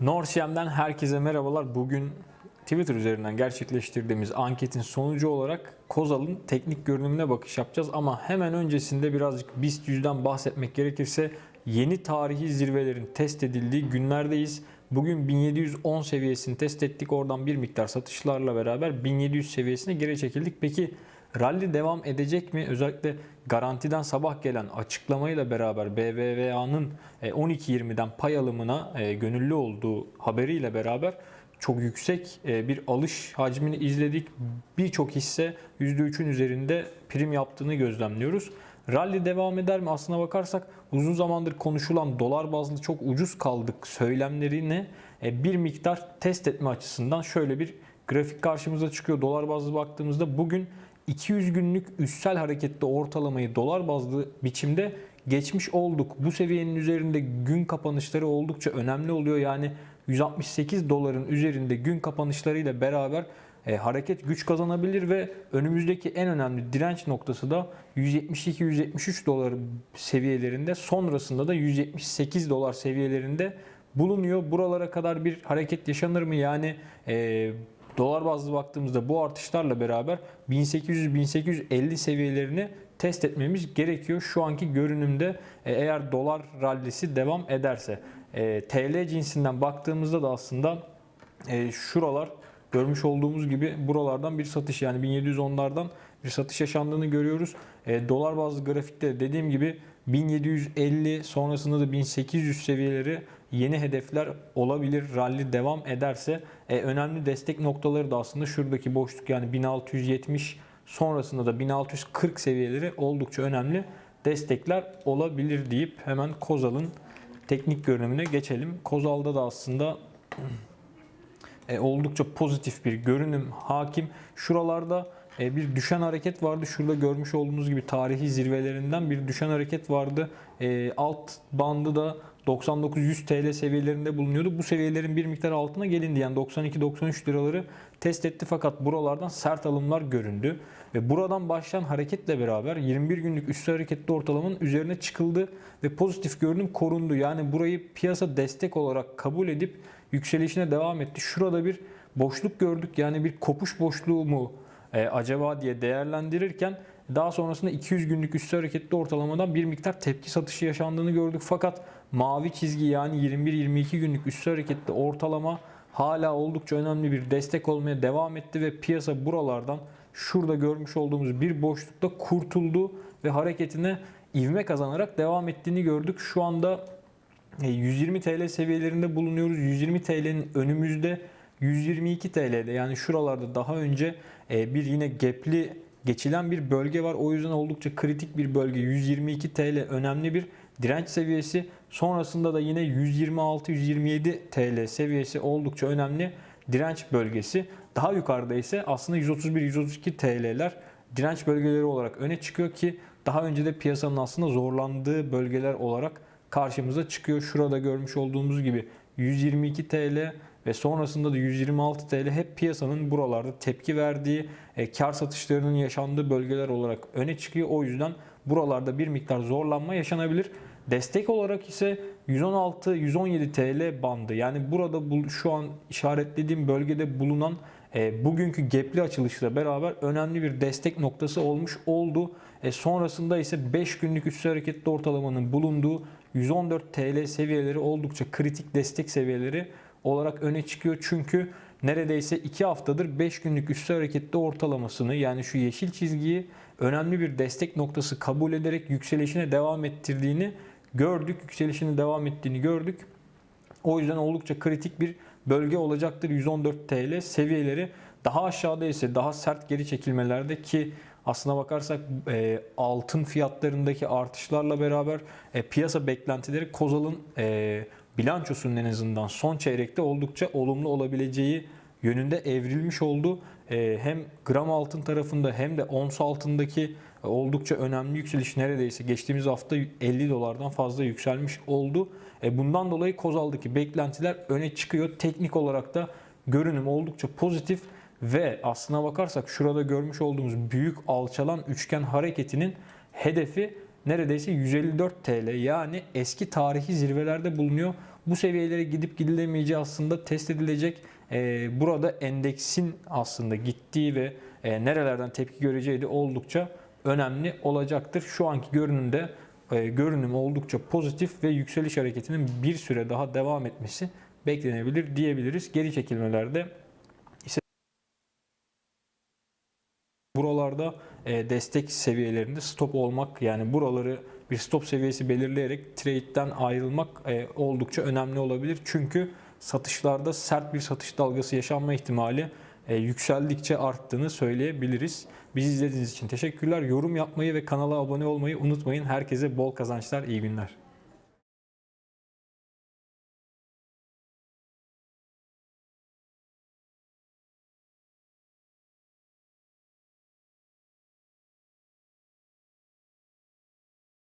Norsiyem'den herkese merhabalar. Bugün Twitter üzerinden gerçekleştirdiğimiz anketin sonucu olarak Kozal'ın teknik görünümüne bakış yapacağız. Ama hemen öncesinde birazcık BIST 100'den bahsetmek gerekirse yeni tarihi zirvelerin test edildiği günlerdeyiz. Bugün 1710 seviyesini test ettik. Oradan bir miktar satışlarla beraber 1700 seviyesine geri çekildik. Peki rally devam edecek mi? Özellikle garantiden sabah gelen açıklamayla beraber BBVA'nın 12.20'den pay alımına e, gönüllü olduğu haberiyle beraber çok yüksek e, bir alış hacmini izledik. Birçok hisse %3'ün üzerinde prim yaptığını gözlemliyoruz. Rally devam eder mi? Aslına bakarsak uzun zamandır konuşulan dolar bazlı çok ucuz kaldık söylemlerini e, bir miktar test etme açısından şöyle bir grafik karşımıza çıkıyor. Dolar bazlı baktığımızda bugün 200 günlük üstsel harekette ortalamayı dolar bazlı biçimde geçmiş olduk. Bu seviyenin üzerinde gün kapanışları oldukça önemli oluyor. Yani 168 doların üzerinde gün kapanışlarıyla beraber e, hareket güç kazanabilir ve önümüzdeki en önemli direnç noktası da 172-173 dolar seviyelerinde sonrasında da 178 dolar seviyelerinde bulunuyor. Buralara kadar bir hareket yaşanır mı? Yani e, dolar bazlı baktığımızda bu artışlarla beraber 1800-1850 seviyelerini test etmemiz gerekiyor. Şu anki görünümde e, eğer dolar rallisi devam ederse. E, TL cinsinden baktığımızda da aslında e, şuralar görmüş olduğumuz gibi buralardan bir satış yani 1710'lardan bir satış yaşandığını görüyoruz. E, dolar bazlı grafikte dediğim gibi 1750 sonrasında da 1800 seviyeleri yeni hedefler olabilir. Rally devam ederse e, önemli destek noktaları da aslında şuradaki boşluk yani 1670 sonrasında da 1640 seviyeleri oldukça önemli destekler olabilir deyip hemen Kozal'ın teknik görünümüne geçelim. Kozal'da da aslında e, oldukça pozitif bir görünüm hakim. Şuralarda e, bir düşen hareket vardı. Şurada görmüş olduğunuz gibi tarihi zirvelerinden bir düşen hareket vardı. E, alt bandı da 99-100 TL seviyelerinde bulunuyordu. Bu seviyelerin bir miktar altına gelindi. Yani 92-93 liraları test etti fakat buralardan sert alımlar göründü. Ve buradan başlayan hareketle beraber 21 günlük üstü hareketli ortalamanın üzerine çıkıldı ve pozitif görünüm korundu. Yani burayı piyasa destek olarak kabul edip yükselişine devam etti. Şurada bir boşluk gördük. Yani bir kopuş boşluğu mu e, acaba diye değerlendirirken daha sonrasında 200 günlük üstü hareketli ortalamadan bir miktar tepki satışı yaşandığını gördük. Fakat mavi çizgi yani 21-22 günlük üstü hareketli ortalama hala oldukça önemli bir destek olmaya devam etti ve piyasa buralardan şurada görmüş olduğumuz bir boşlukta kurtuldu ve hareketine ivme kazanarak devam ettiğini gördük. Şu anda 120 TL seviyelerinde bulunuyoruz. 120 TL'nin önümüzde 122 TL'de yani şuralarda daha önce e, bir yine gapli geçilen bir bölge var. O yüzden oldukça kritik bir bölge. 122 TL önemli bir direnç seviyesi. Sonrasında da yine 126-127 TL seviyesi oldukça önemli direnç bölgesi. Daha yukarıda ise aslında 131-132 TL'ler direnç bölgeleri olarak öne çıkıyor ki daha önce de piyasanın aslında zorlandığı bölgeler olarak karşımıza çıkıyor. Şurada görmüş olduğumuz gibi 122 TL ve sonrasında da 126 TL hep piyasanın buralarda tepki verdiği, e, kar satışlarının yaşandığı bölgeler olarak öne çıkıyor. O yüzden buralarda bir miktar zorlanma yaşanabilir. Destek olarak ise 116-117 TL bandı. Yani burada bu, şu an işaretlediğim bölgede bulunan e, bugünkü gapli açılışla beraber önemli bir destek noktası olmuş oldu. E, sonrasında ise 5 günlük üstü hareketli ortalamanın bulunduğu 114 TL seviyeleri oldukça kritik destek seviyeleri olarak öne çıkıyor. Çünkü neredeyse 2 haftadır 5 günlük üstü hareketli ortalamasını yani şu yeşil çizgiyi önemli bir destek noktası kabul ederek yükselişine devam ettirdiğini gördük. Yükselişine devam ettiğini gördük. O yüzden oldukça kritik bir bölge olacaktır 114 TL seviyeleri. Daha aşağıda ise daha sert geri çekilmelerde ki aslına bakarsak e, altın fiyatlarındaki artışlarla beraber e, piyasa beklentileri Kozal'ın e, bilançosunun en azından son çeyrekte oldukça olumlu olabileceği yönünde evrilmiş oldu. E, hem gram altın tarafında hem de ons altındaki oldukça önemli yükseliş neredeyse geçtiğimiz hafta 50 dolardan fazla yükselmiş oldu. E, bundan dolayı Kozal'daki beklentiler öne çıkıyor. Teknik olarak da görünüm oldukça pozitif ve aslına bakarsak şurada görmüş olduğumuz büyük alçalan üçgen hareketinin hedefi neredeyse 154 TL yani eski tarihi zirvelerde bulunuyor. Bu seviyelere gidip gidilemeyeceği aslında test edilecek. Ee, burada endeksin aslında gittiği ve e, nerelerden tepki göreceği de oldukça önemli olacaktır. Şu anki görünümde e, görünüm oldukça pozitif ve yükseliş hareketinin bir süre daha devam etmesi beklenebilir diyebiliriz. Geri çekilmelerde ise buralarda e, destek seviyelerinde stop olmak yani buraları bir stop seviyesi belirleyerek trade'den ayrılmak e, oldukça önemli olabilir. Çünkü satışlarda sert bir satış dalgası yaşanma ihtimali e, yükseldikçe arttığını söyleyebiliriz. Bizi izlediğiniz için teşekkürler. Yorum yapmayı ve kanala abone olmayı unutmayın. Herkese bol kazançlar, iyi günler.